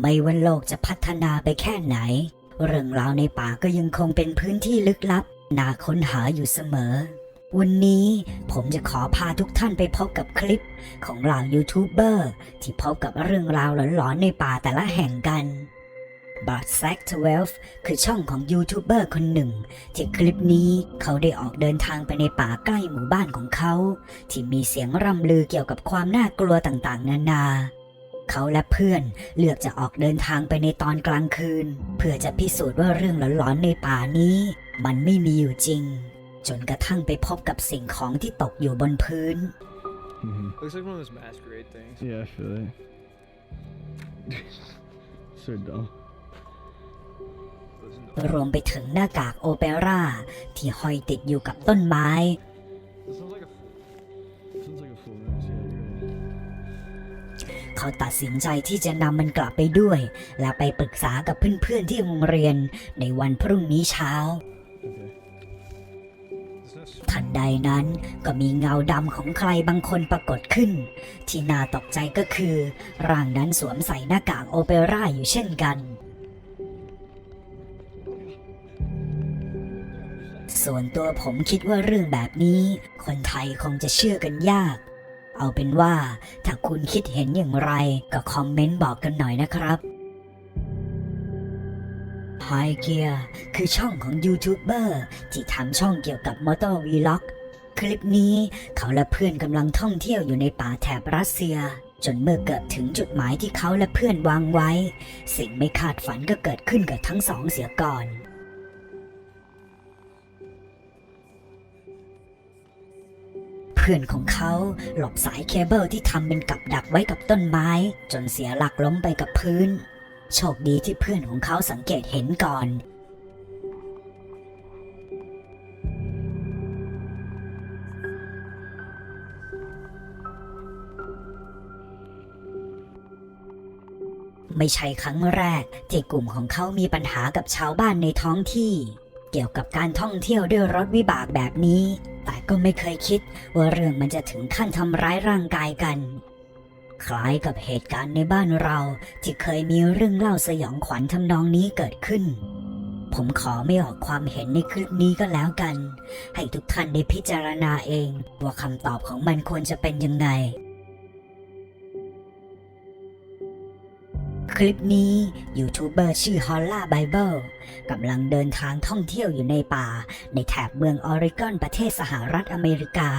ไม่ว่าโลกจะพัฒนาไปแค่ไหน เรื่องราวในป่าก็ยังคงเป็นพื้นที่ลึกลับน่าค้นหาอยู่เสมอ วันนี้ผมจะขอพาทุกท่านไปพบกับคลิปของเหล่ายูทูบเบอร์ที่พบกับเรื่องราวหลอนๆในป่าแต่ละแห่งกันบ a r t s a c 12 คือช่องของยูทูบเบอร์คนหนึ่ง ที่คลิปนี้เขาได้ออกเดินทางไปในป่าใกล้หมู่บ้านของเขา ที่มีเสียงร่ำลือเกี่ยวกับความน่ากลัวต่างๆ นานา เขาและเพื่อนเลือกจะออกเดินทางไปในตอนกลางคืน เพื่อจะพิสูจน์ว่าเรื่องหลอนๆในป่านี้ มันไม่มีอยู่จริง จนกระทั่งไปพบกับสิ่งของที่ตกอยู่บนพื้น hmm Looks like one of those masquerade things. Yeah, I feel it. so dumb. Those in the- รวมไปถึงหน้ากากโอเปร่าที่ห้อยติดอยู่กับต้นไม้ เขาตัดสินใจที่จะนำมันกลับไปด้วย และไปปรึกษากับเพื่อนๆที่โรงเรียนในวันพรุ่งนี้เช้า Okay. ทันใดนั้นก็มีเงาดำของใครบางคนปรากฏขึ้น ที่น่าตกใจก็คือ ร่างนั้นสวมใส่หน้ากากโอเปร่าอยู่เช่นกันส่วนตัวผมคิดว่าเรื่องแบบนี้ คนไทยคงจะเชื่อกันยาก เอาเป็นว่าถ้าคุณคิดเห็นอย่างไรก็คอมเมนต์บอกกันหน่อยนะครับ Hi Gear คือช่องของยูทูบเบอร์ที่ทำช่องเกี่ยวกับมอเตอร์วีล็อกคลิปนี้เขาและเพื่อนกำลังท่องเที่ยวอยู่ในป่าแถบรัสเซีย จนเมื่อเกิดถึงจุดหมายที่เขาและเพื่อนวางไว้ สิ่งไม่คาดฝันก็เกิดขึ้นกับทั้งสองเสียก่อน พื่อนของเขาหลบสายเคเบิลที่ทำเป็นกับดักไว้กับต้นไม้ จนเสียหลักล้มไปกับพื้น โชคดีที่เพื่อนของเขาสังเกตเห็นก่อน ไม่ใช่ครั้งแรก ที่กลุ่มของเขามีปัญหากับชาวบ้านในท้องที่ เกี่ยวกับการท่องเที่ยวด้วยรถวิบากแบบนี้ แต่ก็ไม่เคยคิดว่าเรื่องมันจะถึงขั้นทำร้ายร่างกายกัน คล้ายกับเหตุการณ์ในบ้านเราที่เคยมีเรื่องเล่าสยองขวัญทำนองนี้เกิดขึ้น ผมขอไม่ออกความเห็นในคลิปนี้ก็แล้วกัน ให้ทุกท่านได้พิจารณาเอง ว่าคำตอบของมันควรจะเป็นยังไง คลิปนี้ยูทูบเบอร์ชื่อฮอลล่าไบเบิลกำลังเดินทางท่องเที่ยวอยู่ในป่า ในแถบเมืองออริกอนประเทศสหรัฐอเมริกา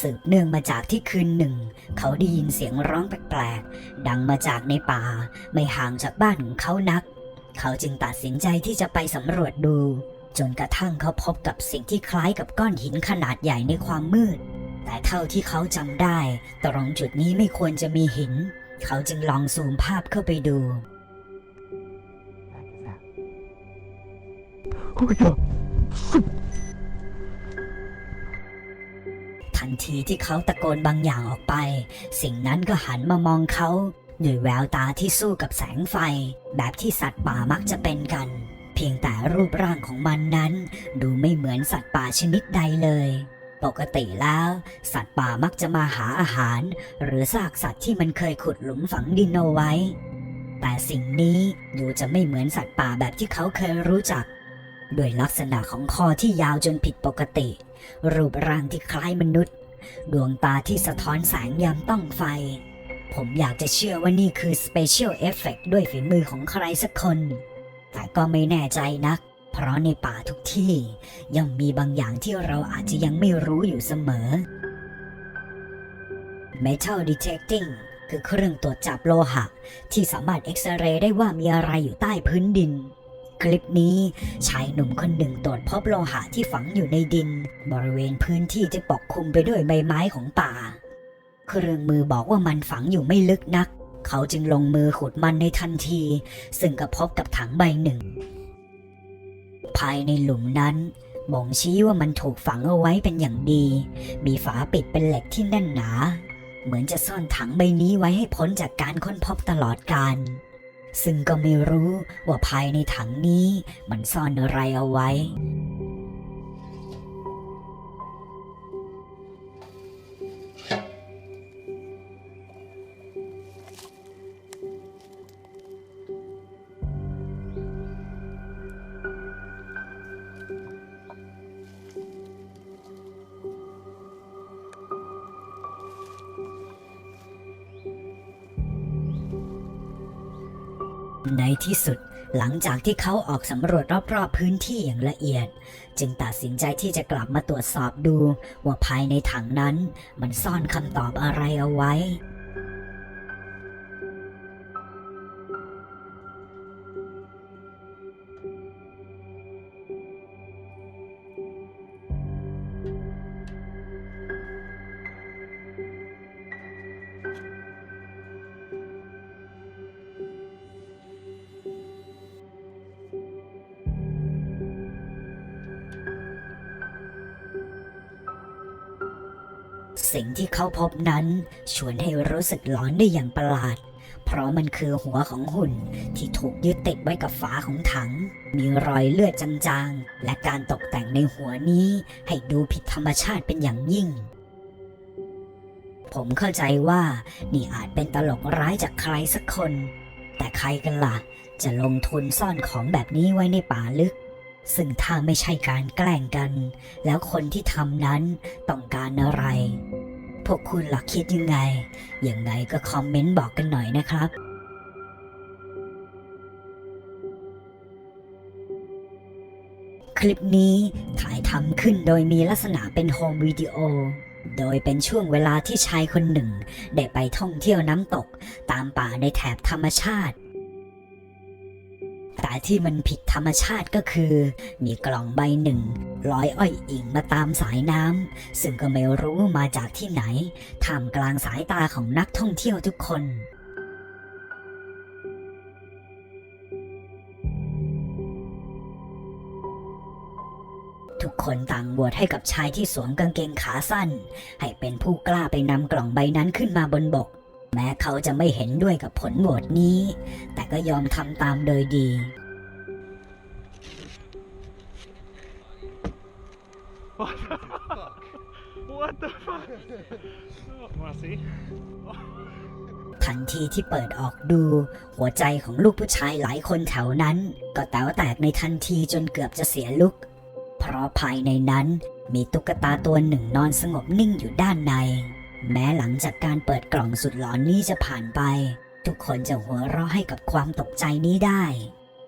สืบเนื่องมาจากที่คืนหนึ่ง เขาได้ยินเสียงร้องแปลกๆ ดังมาจากในป่า ไม่ห่างจากบ้านของเขานัก เขาจึงตัดสินใจที่จะไปสำรวจดู จนกระทั่งเขาพบกับสิ่งที่คล้ายกับก้อนหินขนาดใหญ่ในความมืด แต่เท่าที่เขาจำได้ ตรงจุดนี้ไม่ควรจะมีหิน เขาจึงลองซูมภาพเข้าไปดูทันทีที่เขาตะโกนบางอย่างออกไป สิ่งนั้นก็หันมามองเขาด้วยแววตาที่สู้กับแสงไฟ แบบที่สัตว์ป่ามักจะเป็นกัน เพียงแต่รูปร่างของมันนั้น ดูไม่เหมือนสัตว์ป่าชนิดใดเลย ปกติแล้ว สัตว์ป่ามักจะมาหาอาหาร หรือซากสัตว์ที่มันเคยขุดหลุมฝังดินเอาไว้ แต่สิ่งนี้ดูจะไม่เหมือนสัตว์ป่าแบบที่เขาเคยรู้จักด้วยลักษณะของคอที่ยาวจนผิดปกติ รูปร่างที่คล้ายมนุษย์ ดวงตาที่สะท้อนแสงยามต้องไฟ ผมอยากจะเชื่อว่านี่คือ Special Effect ด้วยฝีมือของใครสักคน แต่ก็ไม่แน่ใจนัก เพราะในป่าทุกที่ยังมีบางอย่างที่เราอาจจะยังไม่รู้อยู่เสมอ Metal Detecting คือเครื่องตรวจจับโลหะ ที่สามารถเอ็กซเรย์ได้ว่ามีอะไรอยู่ใต้พื้นดิน คลิปนี้ชายหนุ่มคนหนึ่งตรวจพบโลหะที่ฝังอยู่ในดิน บริเวณพื้นที่ที่ปกคลุมไปด้วยใบไม้ของป่า เครื่องมือบอกว่ามันฝังอยู่ไม่ลึกนัก เขาจึงลงมือขุดมันในทันที ซึ่งก็พบกับถังใบหนึ่ง ภายในหลุมนั้นบ่งชี้ว่ามันถูกฝังเอาไว้เป็นอย่างดี มีฝาปิดเป็นเหล็กที่แน่นหนา เหมือนจะซ่อนถังใบนี้ไว้ให้พ้นจากการค้นพบตลอดกาลซึ่งก็ไม่รู้ว่าภายในถังนี้มันซ่อนอะไรเอาไว้ ในที่สุดหลังจากที่เขาออกสำรวจรอบๆพื้นที่อย่างละเอียด จึงตัดสินใจที่จะกลับมาตรวจสอบดู ว่าภายในถังนั้น มันซ่อนคำตอบอะไรเอาไว้ สิ่งที่เขาพบนั้นชวนให้รู้สึกหลอนได้อย่างประหลาด เพราะมันคือหัวของหุ่นที่ถูกยึดติดไว้กับฝาของถัง มีรอยเลือดจางๆ และการตกแต่งในหัวนี้ให้ดูผิดธรรมชาติเป็นอย่างยิ่งผมเข้าใจว่านี่อาจเป็นตลกร้ายจากใครสักคน แต่ใครกันล่ะ จะลงทุนซ่อนของแบบนี้ไว้ในป่าลึก ซึ่งถ้าไม่ใช่การแกล้งกัน แล้วคนที่ทำนั้นต้องการอะไร พวกคุณหลักคิดยังไง ยังไงก็คอมเมนต์บอกกันหน่อยนะครับคลิปนี้ถ่ายทำขึ้นโดยมีลักษณะเป็นโฮมวิดีโอ โดยเป็นช่วงเวลาที่ชายคนหนึ่ง ได้ไปท่องเที่ยวน้ำตก ตามป่าในแถบธรรมชาติ แต่ที่มันผิดธรรมชาติก็คือ มีกล่องใบหนึ่งลอยอ้อยอิงมาตามสายน้ำซึ่งก็ไม่รู้มาจากที่ไหนท่ามกลางสายตาของนักท่องเที่ยวทุกคนทุกคนต่างโหวตให้กับชายที่สวมกางเกงขาสั้น ให้เป็นผู้กล้าไปนำกล่องใบนั้นขึ้นมาบนบก แม้เขาจะไม่เห็นด้วยกับผลโหวตนี้ แต่ก็ยอมทำตามโดยดี What the fuck? Oh, wanna see? ทันทีที่เปิดออกดู หัวใจของลูกผู้ชายหลายคนแถวนั้น ก็แต๋วแตกในทันทีจนเกือบจะเสียลุก เพราะภายในนั้นมีตุ๊กตาตัวหนึ่งนอนสงบนิ่งอยู่ด้านใน แม้หลังจากการเปิดกล่องสุดหลอนนี้จะผ่านไป ทุกคนจะหัวเราะให้กับความตกใจนี้ได้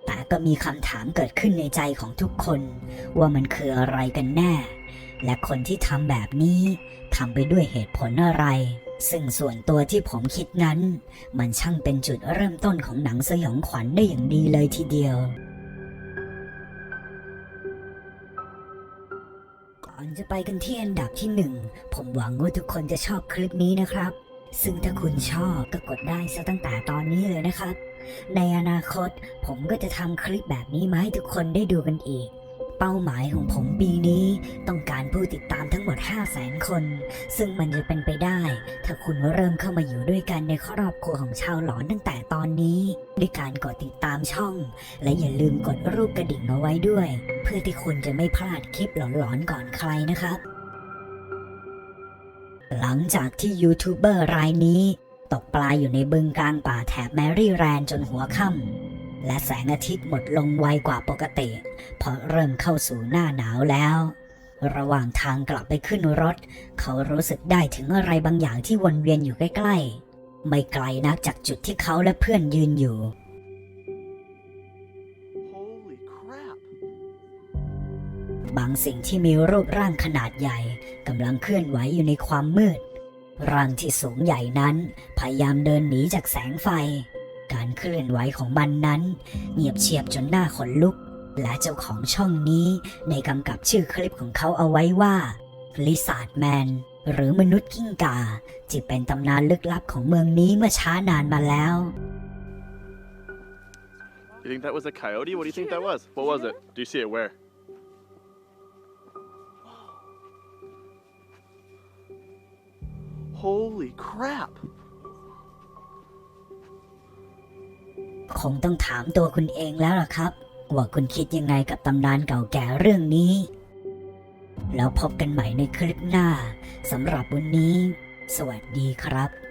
แต่ก็มีคำถามเกิดขึ้นในใจของทุกคน ว่ามันคืออะไรกันแน่ และคนที่ทำแบบนี้ทำไปด้วยเหตุผลอะไร ซึ่งส่วนตัวที่ผมคิดนั้น มันช่างเป็นจุดเริ่มต้นของหนังสยองขวัญได้อย่างดีเลยทีเดียว จะไปกันที่อันดับที่หนึ่งผมหวังว่าทุกคนจะชอบคลิปนี้นะครับ ซึ่งถ้าคุณชอบก็กดได้ซะตั้งแต่ตอนนี้เลยนะครับ ในอนาคตผมก็จะทำคลิปแบบนี้มาให้ทุกคนได้ดูกันอีก เป้าหมายของผมปีนี้ต้องการผู้ติดตามทั้งหมด 5 0 0แสนคน ซึ่งมันจะเป็นไปได้ ถ้าคุณเริ่มเข้ามาอยู่ด้วยกันในครอบครัวของชาวหลอนตั้งแต่ตอนนี้ ด้วยการกดติดตามช่อง และอย่าลืมกดรูปกระดิ่งเอาไว้ด้วย เพื่อที่คุณจะไม่พลาดคลิปหลอนๆก่อนใครนะครับ หลังจากที่ยูทูบเบอร์รายนี้ ตกปลาอยู่ในบึงกลางป่าแถบแมรี่แรนด์จนหัวค่ำ และแสงอาทิตย์หมดลงไวกว่าปกติเพราะเริ่มเข้าสู่หน้าหนาวแล้ว ระหว่างทางกลับไปขึ้นรถ เขารู้สึกได้ถึงอะไรบางอย่างที่วนเวียนอยู่ใกล้ๆ ไม่ไกลนักจากจุดที่เขาและเพื่อนยืนอยู่ Holy crap. บางสิ่งที่มีรูปร่างขนาดใหญ่กำลังเคลื่อนไหวอยู่ในความมืดร่างที่สูงใหญ่นั้น พยายามเดินหนีจากแสงไฟ การเคลื่อนไหวของมันนั้น เงียบเชียบจนหน้าขนลุก และเจ้าของช่องนี้ในกำกับชื่อคลิปของเขาเอาไว้ว่าลิซาร์ดแมนหรือมนุษย์กิ้งก่าที่เป็นตำนานลึกลับของเมืองนี้เมื่อช้านานมาแล้ว You think that was a coyote? What do you think that was? What was it? Do you see it where? Holy crap. คงต้องถามตัวคุณเองแล้วล่ะครับ ว่าคุณคิดยังไงกับตำนานเก่าแก่เรื่องนี้ แล้วพบกันใหม่ในคลิปหน้าสำหรับวันนี้ สวัสดีครับ